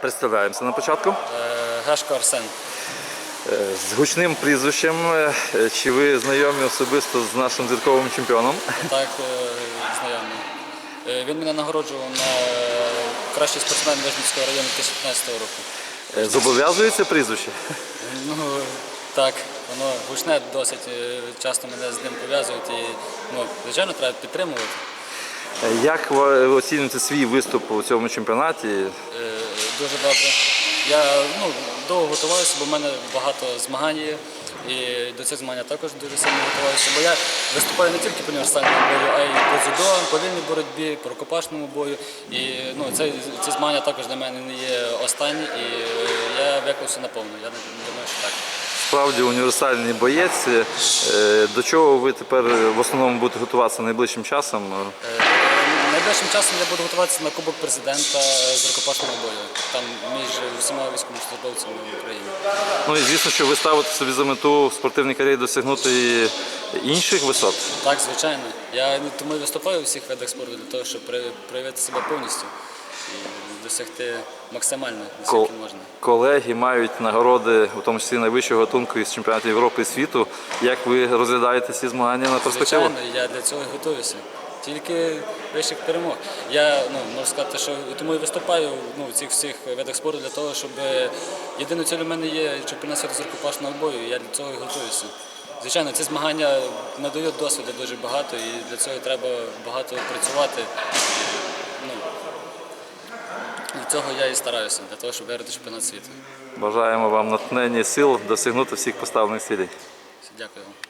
Представляємося на початку. Е, Гашко Арсен. Е, З гучним прізвищем. е, Чи ви знайомі особисто з нашим зірковим чемпіоном? Так, знайомий. Е, Він мене нагороджував на кращий спортсмен Вижницького району 2015 року. Зобов'язується прізвище? Ну, так, воно гучне досить часто мене з ним пов'язують і, ну, звичайно, треба підтримувати. Як ви оцінюєте свій виступ у цьому чемпіонаті? Е, Дуже добре. Я ну, довго готувався, бо в мене багато змагань є. І до цих змагань я також дуже сильно готувався. Бо я виступаю не тільки по універсальному бою, а й по дзюдо, по вільній боротьбі, по рукопашному бою. І ну, це, ці змагання також для мене не є останні, і е, я виклався наповну. Я не думаю, що так. Справді універсальний боєць. Е, До чого ви тепер в основному будете готуватися найближчим часом? Е, Найближчим часом я буду готуватися на Кубок президента з рукопашного бою. Там між усіма військовослужбовцями в Україні. Ну і звісно, що ви ставите собі за мету в спортивній кар'єрі досягнути і інших висот. Так, звичайно. Я ну, тому і виступаю у всіх видах спорту для того, щоб при- проявити себе повністю і досягти максимально, наскільки можна. Колеги мають нагороди, у тому числі найвищого гатунку із чемпіонатів Європи і світу. Як ви розглядаєте ці змагання на перспективу? Звичайно, я для цього і готуюся. Тільки вищих перемог. Я ну, можу сказати, що тому і виступаю ну, у цих всіх видах спорту для того, щоб єдиною цілею в мене є чемпіонат світу з рукопашного бою. і Я для цього і готуюся. Звичайно, ці змагання надають досвіду дуже багато, і для цього треба багато працювати. Ну, для цього я і стараюся, для того, щоб виграти чемпіонат світу. Бажаємо вам натхнення сил досягнути всіх поставлених цілей. Дякую вам.